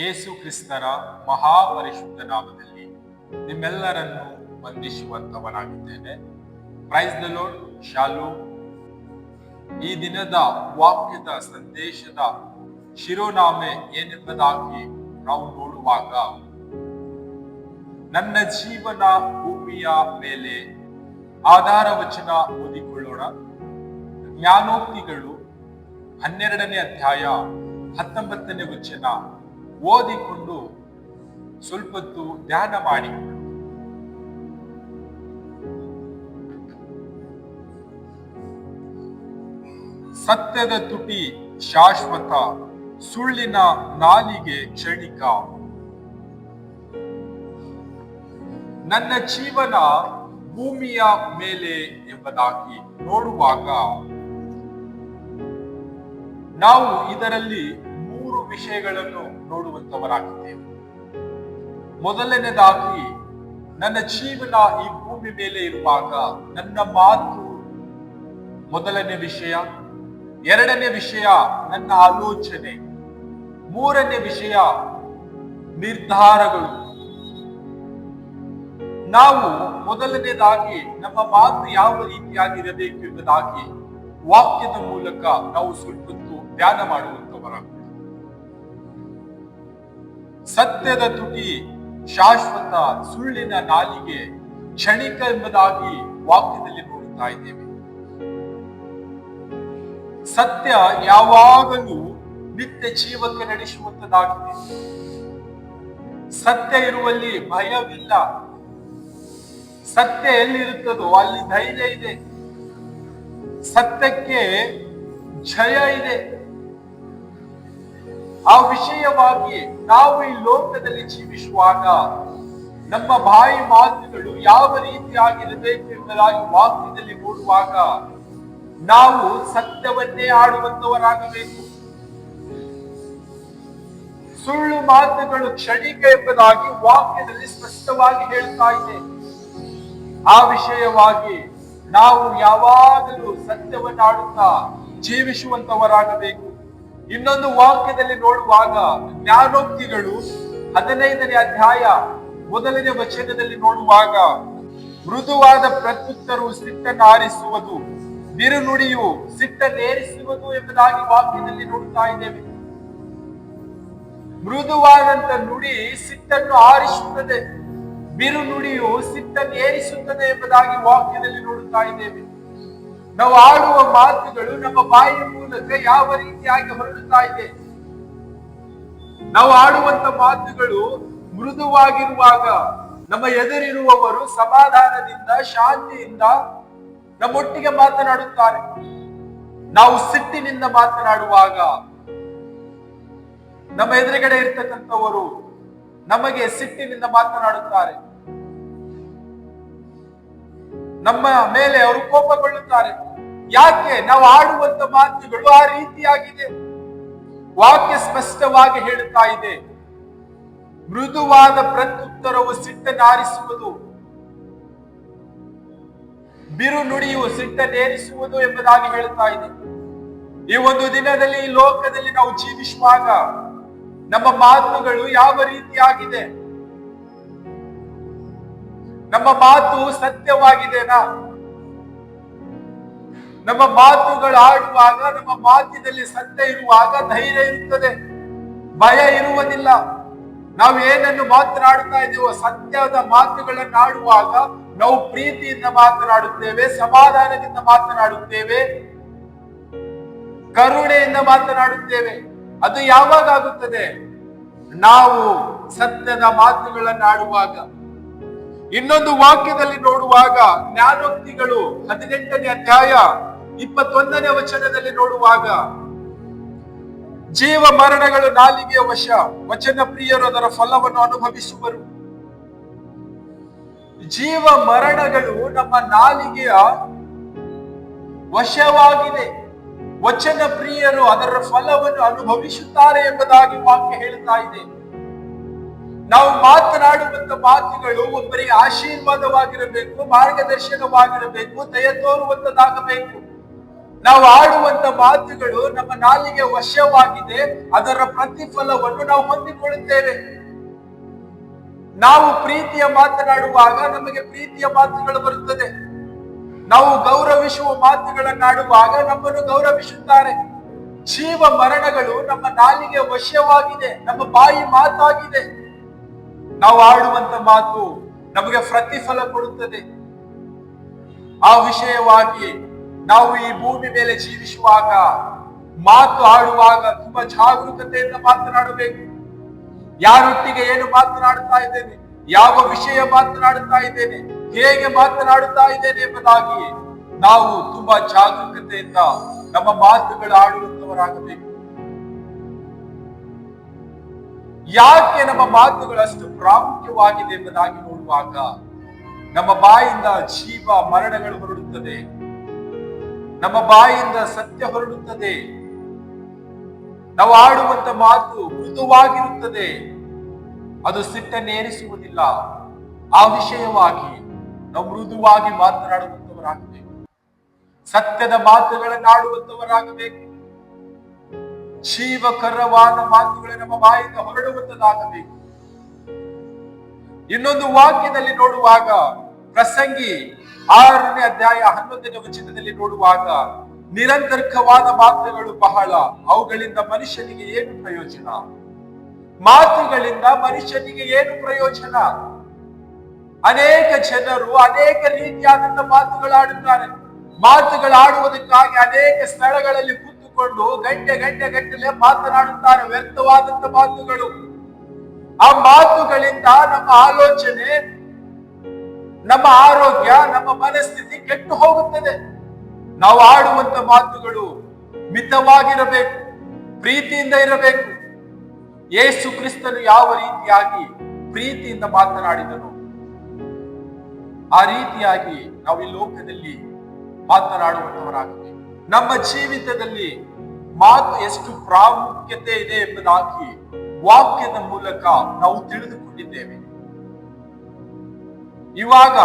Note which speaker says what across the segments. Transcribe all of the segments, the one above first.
Speaker 1: ಯೇಸು ಕ್ರಿಸ್ತರ ಮಹಾಪರಿಶುದ್ಧ ನಾಮದಲ್ಲಿ ನಿಮ್ಮೆಲ್ಲರನ್ನು ವಂದಿಸುವಂತವನಾಗಿದ್ದೇನೆ ಪ್ರೈಸ್ ದ ಲೋಡ್ ಶಾಲು ಈ ದಿನದ ವಾಕ್ಯದ ಸಂದೇಶದ ಶಿರೋನಾಮೆ ಏನೆಂಬುದಾಗಿ ನಾವು ನೋಡುವಾಗ, ನನ್ನ ಜೀವನ ಭೂಮಿಯ ಮೇಲೆ ಆಧಾರ ವಚನ ಓದಿಕೊಳ್ಳೋಣ. ಜ್ಞಾನೋಕ್ತಿಗಳು ಹನ್ನೆರಡನೇ ಅಧ್ಯಾಯ ಹತ್ತೊಂಬತ್ತನೇ ವಚನ ಓದಿಕೊಂಡು ಸ್ವಲ್ಪತ್ತು ಧ್ಯಾನ ಮಾಡಿ. ಸತ್ಯದ ತುಟಿ ಶಾಶ್ವತ, ಸುಳ್ಳಿನ ನಾಲಿಗೆ ಕ್ಷಣಿಕ. ನನ್ನ ಜೀವನ ಭೂಮಿಯ ಮೇಲೆ ಎಂಬುದಾಗಿ ನೋಡುವಾಗ, ನಾವು ಇದರಲ್ಲಿ ವಿಷಯಗಳನ್ನು ನೋಡುವಂತವರಾಗಿದ್ದೇವೆ. ಮೊದಲನೇದಾಗಿ ನನ್ನ ಜೀವನ ಈ ಭೂಮಿ ಮೇಲೆ ಇರುವಾಗ ನನ್ನ ಮಾತು ಮೊದಲನೇ ವಿಷಯ, ಎರಡನೇ ವಿಷಯ ನನ್ನ ಆಲೋಚನೆ, ಮೂರನೇ ವಿಷಯ ನಿರ್ಧಾರಗಳು. ನಾವು ಮೊದಲನೇದಾಗಿ ನಮ್ಮ ಮಾತು ಯಾವ ರೀತಿಯಾಗಿರಬೇಕು ಎಂಬುದಾಗಿ ವಾಕ್ಯದ ಮೂಲಕ ನಾವು ಸ್ವಲ್ಪ ಧ್ಯಾನ ಮಾಡುವಂತವರಾಗ್ತೇವೆ ಸತ್ಯದ ತುಟಿ ಶಾಶ್ವತ ಸುಳ್ಳಿನ ನಾಲಿಗೆ ಕ್ಷಣಿಕ ಎಂಬುದಾಗಿ ವಾಕ್ಯದಲ್ಲಿ ನೋಡುತ್ತಾ ಇದ್ದೇವೆ. ಸತ್ಯ ಯಾವಾಗಲೂ ನಿತ್ಯ ಜೀವಕ್ಕೆ ನಡೆಸುವಂತದಾಗಿದೆ ಸತ್ಯ ಇರುವಲ್ಲಿ ಭಯವಿಲ್ಲ. ಸತ್ಯ ಎಲ್ಲಿರುತ್ತದೋ ಅಲ್ಲಿ ಧೈರ್ಯ ಇದೆ. ಸತ್ಯಕ್ಕೆ ಜಯ ಇದೆ. ಆ ವಿಷಯವಾಗಿ ನಾವು ಈ ಲೋಕದಲ್ಲಿ ಜೀವಿಸುವಾಗ ನಮ್ಮ ಬಾಯಿ ಮಾತುಗಳು ಯಾವ ರೀತಿಯಾಗಿರಬೇಕು ಎಂಬುದಾಗಿ ವಾಕ್ಯದಲ್ಲಿ ಮೂಡುವಾಗ ನಾವು ಸತ್ಯವನ್ನೇ ಆಡುವಂತವರಾಗಬೇಕು. ಸುಳ್ಳು ಮಾತುಗಳು ಕ್ಷಣಿಕ ಎಂಬುದಾಗಿ ವಾಕ್ಯದಲ್ಲಿ ಸ್ಪಷ್ಟವಾಗಿ ಹೇಳ್ತಾ ಇದೆ. ಆ ವಿಷಯವಾಗಿ ನಾವು ಯಾವಾಗಲೂ ಸತ್ಯವನ್ನಾಡುತ್ತಾ ಜೀವಿಸುವಂತವರಾಗಬೇಕು. ಇನ್ನೊಂದು ವಾಕ್ಯದಲ್ಲಿ ನೋಡುವಾಗ ಜ್ಞಾನೋಕ್ತಿಗಳು ಹದಿನೈದನೇ ಅಧ್ಯಾಯ ಮೊದಲನೇ ವಚನದಲ್ಲಿ ನೋಡುವಾಗ, ಮೃದುವಾದ ಪ್ರತ್ಯುತ್ತರವು ಸಿಟ್ಟನ್ನು ಆರಿಸುವುದು ಬಿರುನುಡಿಯು ಸಿಟ್ಟನ್ನೇರಿಸುವುದು ಎಂಬುದಾಗಿ ವಾಕ್ಯದಲ್ಲಿ ನೋಡುತ್ತಾ ಇದ್ದೇವೆ. ಮೃದುವಾದಂತ ನುಡಿ ಸಿಟ್ಟನ್ನು ಆರಿಸುತ್ತದೆ, ಬಿರುನುಡಿಯು ಸಿಟ್ಟನ್ನು ಏರಿಸುತ್ತದೆ ಎಂಬುದಾಗಿ ವಾಕ್ಯದಲ್ಲಿ ನೋಡುತ್ತಾ ಇದ್ದೇವೆ. ನಾವು ಆಡುವ ಮಾತುಗಳು ನಮ್ಮ ಬಾಯಿಯ ಮೂಲಕ ಯಾವ ರೀತಿಯಾಗಿ ಹೊರಡುತ್ತಾ ಇದೆ? ನಾವು ಆಡುವಂತ ಮಾತುಗಳು ಮೃದುವಾಗಿರುವಾಗ ನಮ್ಮ ಎದುರಿರುವವರು ಸಮಾಧಾನದಿಂದ, ಶಾಂತಿಯಿಂದ ನಮ್ಮೊಟ್ಟಿಗೆ ಮಾತನಾಡುತ್ತಾರೆ. ನಾವು ಸಿಟ್ಟಿನಿಂದ ಮಾತನಾಡುವಾಗ ನಮ್ಮ ಎದುರುಗಡೆ ಇರ್ತಕ್ಕಂಥವರು ನಮಗೆ ಸಿಟ್ಟಿನಿಂದ ಮಾತನಾಡುತ್ತಾರೆ. ನಮ್ಮ ಮೇಲೆ ಅವರು ಕೋಪಗೊಳ್ಳುತ್ತಾರೆ. ಯಾಕೆ ನಾವು ಆಡುವಂತ ಮಾತುಗಳು ಆ ರೀತಿಯಾಗಿದೆ? ವಾಕ್ಯ ಸ್ಪಷ್ಟವಾಗಿ ಹೇಳುತ್ತಾ ಇದೆ. ಮೃದುವಾದ ಪ್ರತ್ಯುತ್ತರವು ಸಿಟ್ಟನಾರಿಸುವುದು ಬಿರು ನುಡಿಯು ಸಿಟ್ಟನ್ನೇರಿಸುವುದು ಎಂಬುದಾಗಿ ಹೇಳುತ್ತಾ ಇದೆ. ಈ ಒಂದು ದಿನದಲ್ಲಿ ಈ ಲೋಕದಲ್ಲಿ ನಾವು ಜೀವಿಸುವಾಗ ನಮ್ಮ ಮಾತುಗಳು ಯಾವ ರೀತಿಯಾಗಿದೆ? ನಮ್ಮ ಮಾತು ಸತ್ಯವಾಗಿದೆನಾ? ನಮ್ಮ ಮಾತುಗಳು ಆಡುವಾಗ ನಮ್ಮ ಮಾತಿನಲ್ಲಿ ಸತ್ಯ ಇರುವಾಗ ಧೈರ್ಯ ಇರುತ್ತದೆ. ಭಯ ಇರುವುದಿಲ್ಲ. ನಾವು ಏನನ್ನು ಮಾತನಾಡುತ್ತಾ ಇದ್ದೇವೋ ಸತ್ಯದ ಮಾತುಗಳನ್ನು ಆಡುವಾಗ ನಾವು ಪ್ರೀತಿಯಿಂದ ಮಾತನಾಡುತ್ತೇವೆ, ಸಮಾಧಾನದಿಂದ ಮಾತನಾಡುತ್ತೇವೆ, ಕರುಣೆಯಿಂದ ಮಾತನಾಡುತ್ತೇವೆ. ಅದು ಯಾವಾಗ ಆಗುತ್ತದೆ? ನಾವು ಸತ್ಯದ ಮಾತುಗಳನ್ನು ಆಡುವಾಗ ಇನ್ನೊಂದು ವಾಕ್ಯದಲ್ಲಿ ನೋಡುವಾಗ ಜ್ಞಾನೋಕ್ತಿಗಳು ಹದಿನೆಂಟನೇ ಅಧ್ಯಾಯ ಇಪ್ಪತ್ತೊಂದನೇ ವಚನದಲ್ಲಿ ನೋಡುವಾಗ, ಜೀವ ಮರಣಗಳು ನಾಲಿಗೆಯ ವಶ, ವಚನ ಪ್ರಿಯರು ಅದರ ಫಲವನ್ನು ಅನುಭವಿಸುವರು. ಜೀವ ಮರಣಗಳು ನಮ್ಮ ನಾಲಿಗೆಯ ವಶವಾಗಿದೆ. ವಚನ ಪ್ರಿಯರು ಅದರ ಫಲವನ್ನು ಅನುಭವಿಸುತ್ತಾರೆ ಎಂಬುದಾಗಿ ವಾಕ್ಯ ಹೇಳ್ತಾ ಇದೆ. ನಾವು ಮಾತನಾಡುವಂತ ಮಾತುಗಳು ಒಬ್ಬರಿಗೆ ಆಶೀರ್ವಾದವಾಗಿರಬೇಕು, ಮಾರ್ಗದರ್ಶನವಾಗಿರಬೇಕು, ದಯ ತೋರುವಂತದಾಗಬೇಕು ನಾವು ಆಡುವಂತ ಮಾತುಗಳು ನಮ್ಮ ನಾಲಿಗೆ ವಶವಾಗಿದೆ, ಅದರ ಪ್ರತಿಫಲವನ್ನು ನಾವು ಹೊಂದಿಕೊಳ್ಳುತ್ತೇವೆ. ನಾವು ಪ್ರೀತಿಯ ಮಾತನಾಡುವಾಗ ನಮಗೆ ಪ್ರೀತಿಯ ಮಾತುಗಳು ಬರುತ್ತದೆ. ನಾವು ಗೌರವಿಸುವ ಮಾತುಗಳನ್ನಾಡುವಾಗ ನಮ್ಮನ್ನು ಗೌರವಿಸುತ್ತಾರೆ. ಜೀವ ಮರಣಗಳು ನಮ್ಮ ನಾಲಿಗೆ ವಶ್ಯವಾಗಿದೆ ನಮ್ಮ ಬಾಯಿ ಮಾತಾಗಿದೆ. ನಾವು ಆಡುವಂತ ಮಾತು ನಮಗೆ ಪ್ರತಿಫಲ ಕೊಡುತ್ತದೆ. ಆ ವಿಷಯವಾಗಿ ನಾವು ಈ ಭೂಮಿ ಮೇಲೆ ಜೀವಿಸುವಾಗ, ಮಾತು ಆಡುವಾಗ ತುಂಬಾ ಜಾಗರೂಕತೆಯಿಂದ ಮಾತನಾಡಬೇಕು. ಯಾರೊಟ್ಟಿಗೆ ಏನು ಮಾತನಾಡುತ್ತಾ ಇದ್ದೇನೆ, ಯಾವ ವಿಷಯ ಮಾತನಾಡುತ್ತಾ ಇದ್ದೇನೆ, ಹೇಗೆ ಮಾತನಾಡುತ್ತಾ ಇದ್ದೇನೆ ಎಂಬುದಾಗಿ ನಾವು ತುಂಬಾ ಜಾಗರೂಕತೆಯಿಂದ ನಮ್ಮ ಮಾತುಗಳು ಆಡುವಂತವರಾಗಬೇಕು. ಯಾಕೆ ನಮ್ಮ ಮಾತುಗಳು ಅಷ್ಟು ಪ್ರಾಮುಖ್ಯವಾಗಿದೆ ಎಂಬುದಾಗಿ ನೋಡುವಾಗ ನಮ್ಮ ಬಾಯಿಂದ ಜೀವ ಮರಣಗಳು ಹೊರಡುತ್ತದೆ. ನಮ್ಮ ಬಾಯಿಂದ ಸತ್ಯ ಹೊರಡುತ್ತದೆ. ನಾವು ಆಡುವಂತ ಮಾತು ಮೃದುವಾಗಿರುತ್ತದೆ. ಅದು ಸಿಟ್ಟನ್ನೇರಿಸುವುದಿಲ್ಲ ಆ ವಿಷಯವಾಗಿ ನಾವು ಮೃದುವಾಗಿ ಮಾತನಾಡುವಂತವರಾಗಬೇಕು. ಸತ್ಯದ ಮಾತುಗಳನ್ನಾಡುವಂತವರಾಗಬೇಕು. ಜೀವಕರವಾದ ಮಾತುಗಳು ನಮ್ಮ ಬಾಯಿಂದ ಹೊರಡುವಂತದಾಗಬೇಕು. ಇನ್ನೊಂದು ವಾಕ್ಯದಲ್ಲಿ ನೋಡುವಾಗ ಪ್ರಸಂಗಿ ಆರನೇ ಅಧ್ಯಾಯ ಹನ್ನೊಂದನೇ ವಚನದಲ್ಲಿ ನೋಡುವಾಗ ನಿರಂತರ್ಕವಾದ ಮಾತುಗಳು ಬಹಳ, ಅವುಗಳಿಂದ ಮನುಷ್ಯನಿಗೆ ಏನು ಪ್ರಯೋಜನ? ಮಾತುಗಳಿಂದ ಮನುಷ್ಯನಿಗೆ ಏನು ಪ್ರಯೋಜನ? ಅನೇಕ ಜನರು ಅನೇಕ ರೀತಿಯಾದಂತ ಮಾತುಗಳಾಡುತ್ತಾರೆ. ಮಾತುಗಳಾಡುವುದಕ್ಕಾಗಿ ಅನೇಕ ಸ್ಥಳಗಳಲ್ಲಿ ಕೂತುಕೊಂಡು ಗಂಟೆ ಗಂಟೆ ಗಂಟೆಲೆ ಮಾತನಾಡುತ್ತಾರೆ, ವ್ಯರ್ಥವಾದಂತ ಮಾತುಗಳು. ಆ ಮಾತುಗಳಿಂದ ನಮ್ಮ ಆಲೋಚನೆ ನಮ್ಮ ಆರೋಗ್ಯ, ನಮ್ಮ ಮನಸ್ಥಿತಿ ಕೆಟ್ಟು ಹೋಗುತ್ತದೆ. ನಾವು ಆಡುವಂತ ಮಾತುಗಳು ಮಿತವಾಗಿರಬೇಕು, ಪ್ರೀತಿಯಿಂದ ಇರಬೇಕು. ಯೇಸು ಕ್ರಿಸ್ತನು ಯಾವ ರೀತಿಯಾಗಿ ಪ್ರೀತಿಯಿಂದ ಮಾತನಾಡಿದನು, ಆ ರೀತಿಯಾಗಿ ನಾವು ಈ ಲೋಕದಲ್ಲಿ ಮಾತನಾಡುವಂತವರಾಗಬೇಕು ನಮ್ಮ ಜೀವಿತದಲ್ಲಿ ಮಾತು ಎಷ್ಟು ಪ್ರಾಮುಖ್ಯತೆ ಇದೆ ಎಂಬುದಾಗಿ ವಾಕ್ಯದ ಮೂಲಕ ನಾವು ತಿಳಿದುಕೊಂಡಿದ್ದೇವೆ. ಇವಾಗ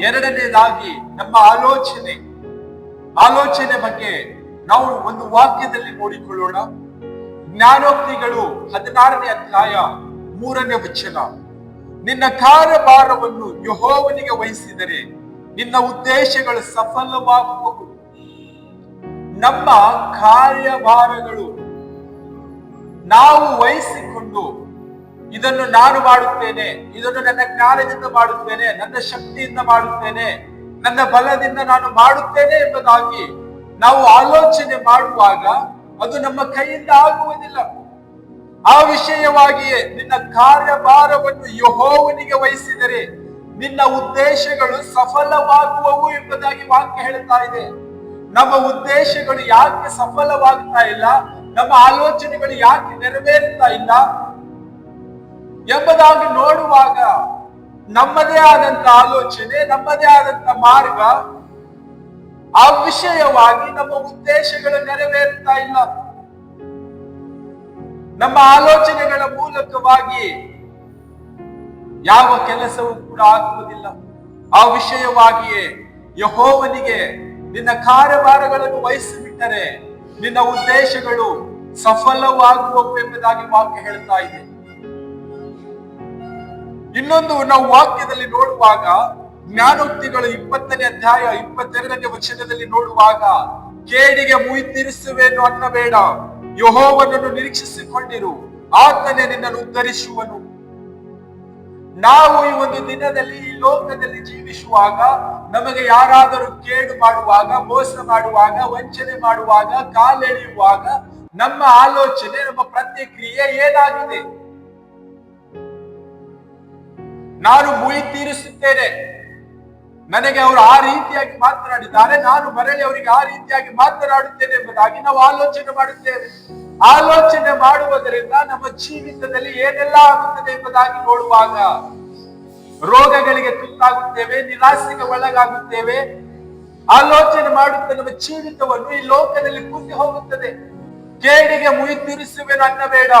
Speaker 1: ಎರಡನೇದಾಗಿ ನಮ್ಮ ಆಲೋಚನೆ. ಆಲೋಚನೆ ಬಗ್ಗೆ ನಾವು ಒಂದು ವಾಕ್ಯದಲ್ಲಿ ನೋಡಿಕೊಳ್ಳೋಣ. ಜ್ಞಾನೋಕ್ತಿಗಳು ಹದಿನಾರನೇ ಅಧ್ಯಾಯ ಮೂರನೇ ವಚನ. ನಿನ್ನ ಕಾರ್ಯಭಾರವನ್ನು ಯಹೋವನಿಗೆ ವಹಿಸಿದರೆ ನಿನ್ನ ಉದ್ದೇಶಗಳು ಸಫಲವಾಗುವವು. ನಮ್ಮ ಕಾರ್ಯಭಾರಗಳು ನಾವು ವಹಿಸಿಕೊಂಡು ಇದನ್ನು ನಾನು ಮಾಡುತ್ತೇನೆ. ಇದನ್ನು ನನ್ನ ಜ್ಞಾನದಿಂದ ಮಾಡುತ್ತೇನೆ. ನನ್ನ ಶಕ್ತಿಯಿಂದ ಮಾಡುತ್ತೇನೆ. ನನ್ನ ಬಲದಿಂದ ನಾನು ಮಾಡುತ್ತೇನೆ ಎಂಬುದಾಗಿ ನಾವು ಆಲೋಚನೆ ಮಾಡುವಾಗ ಅದು ನಮ್ಮ ಕೈಯಿಂದ ಆಗುವುದಿಲ್ಲ. ಆ ವಿಷಯವಾಗಿಯೇ ನಿನ್ನ ಕಾರ್ಯಭಾರವನ್ನು ಯಹೋವನಿಗೆ ವಹಿಸಿದರೆ ನಿನ್ನ ಉದ್ದೇಶಗಳು ಸಫಲವಾಗುವವು ಎಂಬುದಾಗಿ ವಾಕ್ಯ ಹೇಳ್ತಾ ಇದೆ. ನಮ್ಮ ಉದ್ದೇಶಗಳು ಯಾಕೆ ಸಫಲವಾಗ್ತಾ ಇಲ್ಲ? ನಮ್ಮ ಆಲೋಚನೆಗಳು ಯಾಕೆ ನೆರವೇರುತ್ತಾ ಇಲ್ಲ? ಎಂಬುದಾಗಿ ನೋಡುವಾಗ ನಮ್ಮದೇ ಆದಂತ ಆಲೋಚನೆ, ನಮ್ಮದೇ ಆದಂತ ಮಾರ್ಗ ಆ ವಿಷಯವಾಗಿ ನಮ್ಮ ಉದ್ದೇಶಗಳು ನೆರವೇರ್ತಾ ಇಲ್ಲ. ನಮ್ಮ ಆಲೋಚನೆಗಳ ಮೂಲಕವಾಗಿ ಯಾವ ಕೆಲಸವೂ ಕೂಡ ಆಗುವುದಿಲ್ಲ. ಆ ವಿಷಯವಾಗಿಯೇ ಯಹೋವನಿಗೆ ನಿನ್ನ ಕಾರ್ಯಭಾರಗಳನ್ನು ವಹಿಸಿಬಿಟ್ಟರೆ ನಿನ್ನ ಉದ್ದೇಶಗಳು ಸಫಲವಾಗುವವು ಎಂಬುದಾಗಿ ವಾಕ್ಯ ಹೇಳ್ತಾ ಇದೆ. ಇನ್ನೊಂದು ನಾವು ವಾಕ್ಯದಲ್ಲಿ ನೋಡುವಾಗ ಜ್ಞಾನೋಕ್ತಿಗಳು ಇಪ್ಪತ್ತನೇ ಅಧ್ಯಾಯ ಇಪ್ಪತ್ತೆರಡನೇ ವಚನದಲ್ಲಿ ನೋಡುವಾಗ ಕೇಡಿಗೆ ಮುಯಿ ಮುಯ್ತಿರಿಸುವೆನು ಅನ್ನಬೇಡ. ಯಹೋವನನ್ನು ನಿರೀಕ್ಷಿಸಿಕೊಂಡಿರು. ಆತನೇ ನಿನ್ನನ್ನು ಉದ್ಧರಿಸುವನು. ನಾವು ಈ ಒಂದು ದಿನದಲ್ಲಿ ಈ ಲೋಕದಲ್ಲಿ ಜೀವಿಸುವಾಗ ನಮಗೆ ಯಾರಾದರೂ ಕೇಡು ಮಾಡುವಾಗ, ಮೋಸ ಮಾಡುವಾಗ, ವಂಚನೆ ಮಾಡುವಾಗ, ಕಾಲೆಳೆಯುವಾಗ ನಮ್ಮ ಆಲೋಚನೆ, ನಮ್ಮ ಪ್ರತಿಕ್ರಿಯೆ ಏನಾಗಿದೆ? ನಾನು ಮುಯಿ ತೀರಿಸುತ್ತೇನೆ. ನನಗೆ ಅವರು ಆ ರೀತಿಯಾಗಿ ಮಾತನಾಡಿದ್ದಾರೆ. ನಾನು ಮರಳಿ ಅವರಿಗೆ ಆ ರೀತಿಯಾಗಿ ಮಾತನಾಡುತ್ತೇನೆ ಎಂಬುದಾಗಿ ನಾವು ಆಲೋಚನೆ ಮಾಡುತ್ತೇವೆ. ಆಲೋಚನೆ ಮಾಡುವುದರಿಂದ ನಮ್ಮ ಜೀವಿತದಲ್ಲಿ ಏನೆಲ್ಲ ಆಗುತ್ತದೆ ಎಂಬುದಾಗಿ ನೋಡುವಾಗ ರೋಗಗಳಿಗೆ ತುತ್ತಾಗುತ್ತೇವೆ, ನಿರಾಸೆಗೆ ಒಳಗಾಗುತ್ತೇವೆ. ಆಲೋಚನೆ ಮಾಡುತ್ತ ನಮ್ಮ ಜೀವಿತವನ್ನು ಈ ಲೋಕದಲ್ಲಿ ಕುಂದಿ ಹೋಗುತ್ತದೆ. ಕೇಡಿಗೆ ಮುಯಿ ತೀರಿಸುವೆನು ಅನ್ನಬೇಡ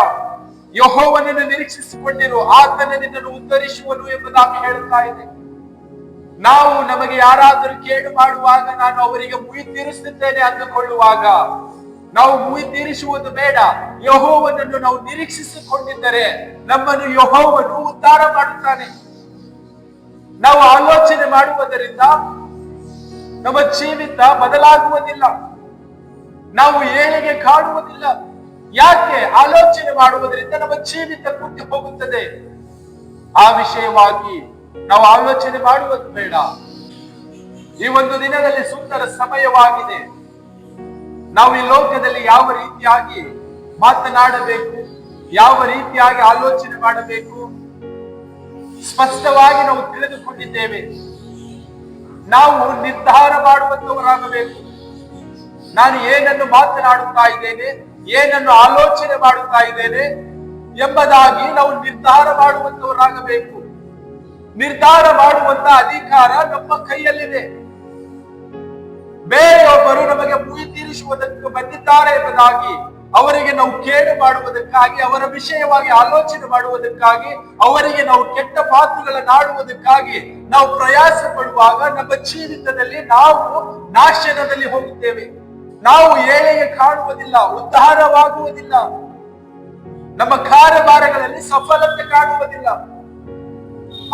Speaker 1: ಯಹೋವನನ್ನು ನಿರೀಕ್ಷಿಸಿಕೊಂಡಿರು, ಆತನ ನಿನ್ನನ್ನು ಉದ್ಧರಿಸುವನು ಎಂಬುದಾಗಿ ಹೇಳುತ್ತಾ ಇದೆ ನಾವು ನಮಗೆ ಯಾರಾದರೂ ಕೇಳು ಮಾಡುವಾಗ ನಾನು ಅವರಿಗೆ ಮುಯಿ ತೀರಿಸುತ್ತೇನೆ ಅಂದುಕೊಳ್ಳುವಾಗ, ನಾವು ಮುಯಿ ತೀರಿಸುವುದು ಬೇಡ. ಯಹೋವನನ್ನು ನಾವು ನಿರೀಕ್ಷಿಸಿಕೊಂಡಿದ್ದರೆ ನಮ್ಮನ್ನು ಯಹೋವನು ಉದ್ಧಾರ ಮಾಡುತ್ತಾನೆ. ನಾವು ಆಲೋಚನೆ ಮಾಡುವುದರಿಂದ ನಮ್ಮ ಜೀವಿತ ಬದಲಾಗುವುದಿಲ್ಲ. ನಾವು ಏಳಿಗೆ ಕಾಣುವುದಿಲ್ಲ. ಯಾಕೆ ಆಲೋಚನೆ ಮಾಡುವುದರಿಂದ ನಮ್ಮ ಜೀವಿತ ಕುಟ್ಟಿ ಹೋಗುತ್ತದೆ? ಆ ವಿಷಯವಾಗಿ ನಾವು ಆಲೋಚನೆ ಮಾಡುವುದು ಬೇಡ. ಈ ಒಂದು ದಿನದಲ್ಲಿ ಸುಂದರ ಸಮಯವಾಗಿದೆ. ನಾವು ಈ ಲೋಕದಲ್ಲಿ ಯಾವ ರೀತಿಯಾಗಿ ಮಾತನಾಡಬೇಕು, ಯಾವ ರೀತಿಯಾಗಿ ಆಲೋಚನೆ ಮಾಡಬೇಕು, ಸ್ಪಷ್ಟವಾಗಿ ನಾವು ತಿಳಿದುಕೊಂಡಿದ್ದೇವೆ. ನಾವು ನಿರ್ಧಾರ ಮಾಡುವಂತವರಾಗಬೇಕು ನಾನು ಏನನ್ನು ಮಾತನಾಡುತ್ತಾ ಇದ್ದೇನೆ? ಏನನ್ನು ಆಲೋಚನೆ ಮಾಡುತ್ತಾ ಇದ್ದೇನೆ ಎಂಬುದಾಗಿ ನಾವು ನಿರ್ಧಾರ ಮಾಡುವಂತವರಾಗಬೇಕು. ನಿರ್ಧಾರ ಮಾಡುವಂತ ಅಧಿಕಾರ ನಮ್ಮ ಕೈಯಲ್ಲಿದೆ. ಬೇರೆಯೊಬ್ಬರು ನಮಗೆ ಮುಯಿ ತೀರಿಸುವುದಕ್ಕೆ ಬಂದಿದ್ದಾರೆ ಎಂಬುದಾಗಿ ಅವರಿಗೆ ನಾವು ಕೇಳು ಮಾಡುವುದಕ್ಕಾಗಿ, ಅವರ ವಿಷಯವಾಗಿ ಆಲೋಚನೆ ಮಾಡುವುದಕ್ಕಾಗಿ, ಅವರಿಗೆ ನಾವು ಕೆಟ್ಟ ಮಾತುಗಳನ್ನಾಡುವುದಕ್ಕಾಗಿ ನಾವು ಪ್ರಯಾಸ ಪಡುವಾಗ ನಮ್ಮ ಜೀವಿತದಲ್ಲಿ ನಾವು ನಾಶನದಲ್ಲಿ ಹೋಗುತ್ತೇವೆ. ನಾವು ಏಳೆಗೆ ಕಾಣುವುದಿಲ್ಲ, ಉದ್ಧಾರವಾಗುವುದಿಲ್ಲ. ನಮ್ಮ ಕಾರ್ಯಭಾರಗಳಲ್ಲಿ ಸಫಲತೆ ಕಾಣುವುದಿಲ್ಲ.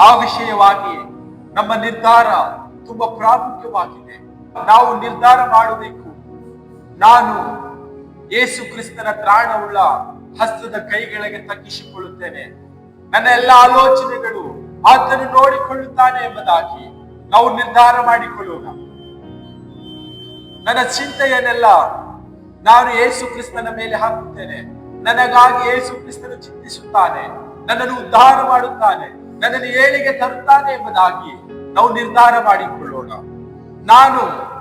Speaker 1: ಆ ವಿಷಯವಾಗಿ ನಮ್ಮ ನಿರ್ಧಾರ ತುಂಬಾ ಪ್ರಾಮುಖ್ಯವಾಗಿದೆ. ನಾವು ನಿರ್ಧಾರ ಮಾಡಬೇಕು. ನಾನು ಯೇಸು ಕ್ರಿಸ್ತನ ತ್ರಾಣವುಳ್ಳ ಹಸ್ತದ ಕೈಗಳಿಗೆ ತಗ್ಗಿಸಿಕೊಳ್ಳುತ್ತೇನೆ. ನನ್ನ ಎಲ್ಲ ಆಲೋಚನೆಗಳು ಆತನು ನೋಡಿಕೊಳ್ಳುತ್ತಾನೆ ಎಂಬುದಾಗಿ ನಾವು ನಿರ್ಧಾರ ಮಾಡಿಕೊಳ್ಳೋಣ. ನನ್ನ ಚಿಂತೆಯನ್ನೆಲ್ಲ ನಾನು ಯೇಸು ಕ್ರಿಸ್ತನ ಮೇಲೆ ಹಾಕುತ್ತೇನೆ. ನನಗಾಗಿ ಯೇಸು ಕ್ರಿಸ್ತನು ಚಿಂತಿಸುತ್ತಾನೆ. ನನ್ನನ್ನು ಉದ್ಧಾರ ಮಾಡುತ್ತಾನೆ. ನನ್ನನ್ನು ಏಳಿಗೆ ತರುತ್ತಾನೆ ಎಂಬುದಾಗಿ ನಾವು ನಿರ್ಧಾರ ಮಾಡಿಕೊಳ್ಳೋಣ. ನಾನು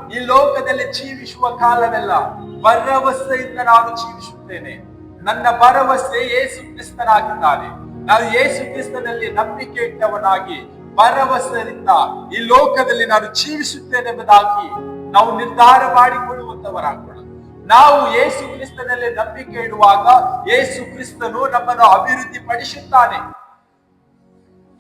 Speaker 1: ಈ ಲೋಕದಲ್ಲಿ ಜೀವಿಸುವ ಕಾಲವೆಲ್ಲ ಭರವಸೆಯಿಂದ ನಾನು ಜೀವಿಸುತ್ತೇನೆ. ನನ್ನ ಭರವಸೆ ಯೇಸು ಕ್ರಿಸ್ತನಾಗಿದ್ದಾನೆ. ನಾನು ಯೇಸು ಕ್ರಿಸ್ತನಲ್ಲಿ ನಂಬಿಕೆ ಇಟ್ಟವನಾಗಿ ಭರವಸೆಯಿಂದ ಈ ಲೋಕದಲ್ಲಿ ನಾನು ಜೀವಿಸುತ್ತೇನೆ ಎಂಬುದಾಗಿ ನಾವು ನಿರ್ಧಾರ ಮಾಡಿಕೊಳ್ಳುವಂತವರಾಗೋಣ. ನಾವು ಯೇಸು ಕ್ರಿಸ್ತನಲ್ಲಿ ನಂಬಿಕೆ ಇಡುವಾಗ ಯೇಸು ಕ್ರಿಸ್ತನು ನಮ್ಮನ್ನು ಅಭಿವೃದ್ಧಿ ಪಡಿಸುತ್ತಾನೆ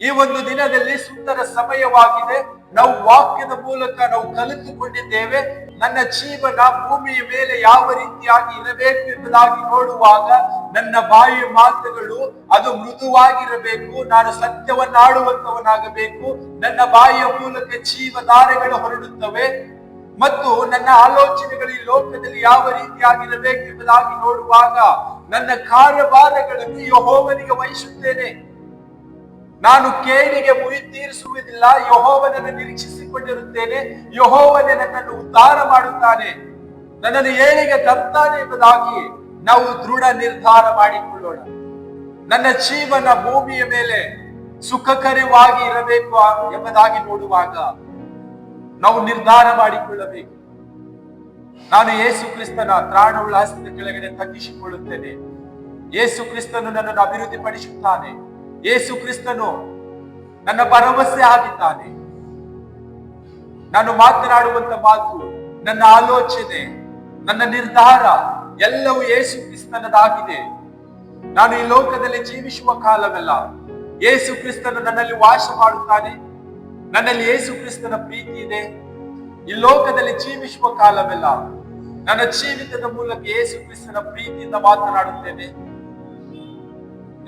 Speaker 1: ಈ ಒಂದು ದಿನದಲ್ಲಿ ಸುಂದರ ಸಮಯವಾಗಿದೆ. ನಾವು ವಾಕ್ಯದ ಮೂಲಕ ನಾವು ಕಲಿತುಕೊಂಡಿದ್ದೇವೆ. ನನ್ನ ಜೀವನ ಭೂಮಿಯ ಮೇಲೆ ಯಾವ ರೀತಿಯಾಗಿ ಇರಬೇಕು ಎಂಬುದಾಗಿ ನೋಡುವಾಗ ನನ್ನ ಬಾಯಿಯ ಮಾತುಗಳು ಅದು ಮೃದುವಾಗಿರಬೇಕು. ನಾನು ಸತ್ಯವನ್ನಾಡುವಂತವನಾಗಬೇಕು ನನ್ನ ಬಾಯಿಯ ಮೂಲಕ ಜೀವಧಾರೆಗಳು ಹೊರಡುತ್ತವೆ. ಮತ್ತು ನನ್ನ ಆಲೋಚನೆಗಳು ಈ ಲೋಕದಲ್ಲಿ ಯಾವ ರೀತಿಯಾಗಿರಬೇಕು ಎಂಬುದಾಗಿ ನೋಡುವಾಗ ನನ್ನ ಕಾರ್ಯಭಾರಗಳನ್ನು ಯಹೋವನಿಗೆ ವಹಿಸುತ್ತೇನೆ. ನಾನು ಕೇಳಿಗೆ ಮುಯಿ ತೀರಿಸುವುದಿಲ್ಲ, ಯಹೋವನನ್ನು ನಿರೀಕ್ಷಿಸಿಕೊಂಡಿರುತ್ತೇನೆ, ಯಹೋವನೇ ನನ್ನನ್ನು ಉದ್ಧಾರ ಮಾಡುತ್ತಾನೆ. ನನ್ನನ್ನು ಏಳಿಗೆ ತರ್ತಾನೆ ಎಂಬುದಾಗಿ ನಾವು ದೃಢ ನಿರ್ಧಾರ ಮಾಡಿಕೊಳ್ಳೋಣ. ನನ್ನ ಜೀವನ ಭೂಮಿಯ ಮೇಲೆ ಸುಖಕರವಾಗಿ ಇರಬೇಕು ಎಂಬುದಾಗಿ ನೋಡುವಾಗ ನಾವು ನಿರ್ಧಾರ ಮಾಡಿಕೊಳ್ಳಬೇಕು. ನಾನು ಯೇಸು ಕ್ರಿಸ್ತನ ತ್ರಾಣವುಳ್ಳ ಹಸ್ತದ ಕೆಳಗಡೆ ತಗ್ಗಿಸಿಕೊಳ್ಳುತ್ತೇನೆ. ಯೇಸು ಕ್ರಿಸ್ತನು ನನ್ನನ್ನು ಅಭಿವೃದ್ಧಿ ಪಡಿಸುತ್ತಾನೆ ಯೇಸು ಕ್ರಿಸ್ತನು ನನ್ನ ಭರವಸೆ ಆಗಿದ್ದಾನೆ. ನಾನು ಮಾತನಾಡುವಂತ ಮಾತು, ನನ್ನ ಆಲೋಚನೆ, ನನ್ನ ನಿರ್ಧಾರ ಎಲ್ಲವೂ ಯೇಸು ಕ್ರಿಸ್ತನದಾಗಿದೆ. ನಾನು ಈ ಲೋಕದಲ್ಲಿ ಜೀವಿಸುವ ಕಾಲವೆಲ್ಲ. ಯೇಸು ಕ್ರಿಸ್ತನು ನನ್ನಲ್ಲಿ ವಾಸ ಮಾಡುತ್ತಾನೆ. ನನ್ನಲ್ಲಿ ಯೇಸು ಕ್ರಿಸ್ತನ ಪ್ರೀತಿ ಇದೆ. ಈ ಲೋಕದಲ್ಲಿ ಜೀವಿಸುವ ಕಾಲವೆಲ್ಲ ನನ್ನ ಜೀವಿತದ ಮೂಲಕ ಯೇಸು ಕ್ರಿಸ್ತನ ಪ್ರೀತಿಯಿಂದ ಮಾತನಾಡುತ್ತೇನೆ.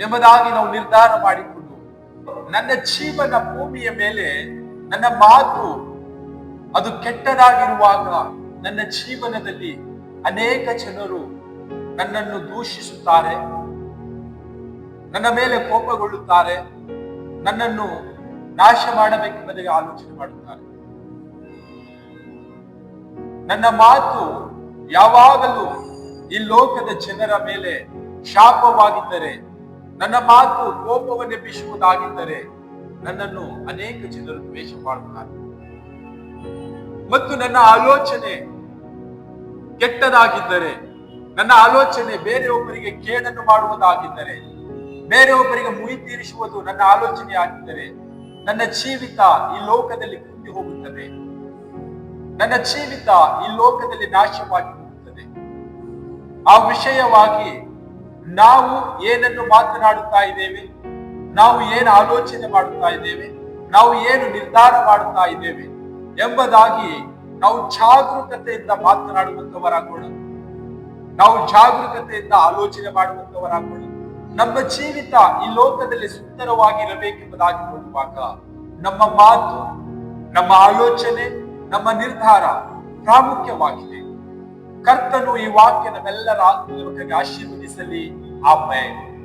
Speaker 1: ಎಂಬುದಾಗಿ ನಾವು ನಿರ್ಧಾರ ಮಾಡಿಕೊಂಡು ನನ್ನ ಜೀವನ ಭೂಮಿಯ ಮೇಲೆ ನನ್ನ ಮಾತು ಅದು ಕೆಟ್ಟದಾಗಿರುವಾಗ ನನ್ನ ಜೀವನದಲ್ಲಿ ಅನೇಕ ಜನರು ನನ್ನನ್ನು ದೂಷಿಸುತ್ತಾರೆ. ನನ್ನ ಮೇಲೆ ಕೋಪಗೊಳ್ಳುತ್ತಾರೆ. ನನ್ನನ್ನು ನಾಶ ಮಾಡಬೇಕೆಂಬುದಾಗಿ ಆಲೋಚನೆ ಮಾಡುತ್ತಾರೆ. ನನ್ನ ಮಾತು ಯಾವಾಗಲೂ ಈ ಲೋಕದ ಜನರ ಮೇಲೆ ಶಾಪವಾಗಿದ್ದರೆ, ನನ್ನ ಮಾತು ಕೋಪವನ್ನು ಬೀಸುವುದಾಗಿದ್ದರೆ ನನ್ನನ್ನು ಅನೇಕ ಜನರು ದ್ವೇಷ ಮಾಡುತ್ತಾರೆ. ಮತ್ತು ನನ್ನ ಆಲೋಚನೆ ಕೆಟ್ಟದಾಗಿದ್ದರೆ, ನನ್ನ ಆಲೋಚನೆ ಬೇರೆಯೊಬ್ಬರಿಗೆ ಕೇಡನ್ನು ಮಾಡುವುದಾಗಿದ್ದರೆ ಬೇರೆಯೊಬ್ಬರಿಗೆ ಮುಯಿ ತೀರಿಸುವುದು ನನ್ನ ಆಲೋಚನೆ ಆಗಿದ್ದರೆ ನನ್ನ ಜೀವಿತ ಈ ಲೋಕದಲ್ಲಿ ಕುಂದಿ ಹೋಗುತ್ತದೆ. ನನ್ನ ಜೀವಿತ ಈ ಲೋಕದಲ್ಲಿ ನಾಶವಾಗಿ ಹೋಗುತ್ತದೆ. ಆ ವಿಷಯವಾಗಿ ನಾವು ಏನನ್ನು ಮಾತನಾಡುತ್ತಾ ಇದ್ದೇವೆ? ನಾವು ಏನು ಆಲೋಚನೆ ಮಾಡುತ್ತಾ ಇದ್ದೇವೆ? ನಾವು ಏನು ನಿರ್ಧಾರ ಮಾಡುತ್ತಾ ಇದ್ದೇವೆ? ಎಂಬುದಾಗಿ ನಾವು ಜಾಗರೂಕತೆಯಿಂದ ಮಾತನಾಡುವಂತವರಾಗೋಣ. ನಾವು ಜಾಗರೂಕತೆಯಿಂದ ಆಲೋಚನೆ ಮಾಡುವಂತವರಾಗೋಣ. ನಮ್ಮ ಜೀವಿತ ಈ ಲೋಕದಲ್ಲಿ ಸುಂದರವಾಗಿರಬೇಕೆಂಬುದಾಗಿ ನೋಡುವಾಗ ನಮ್ಮ ಮಾತು, ನಮ್ಮ ಆಲೋಚನೆ, ನಮ್ಮ ನಿರ್ಧಾರ ಪ್ರಾಮುಖ್ಯವಾಗಿದೆ. ಕರ್ತನು ಈ ವಾಕ್ಯ ನಮ್ಮೆಲ್ಲರ ಆಶೀರ್ವದಿಸಲಿ. ಆಮೇಲೆ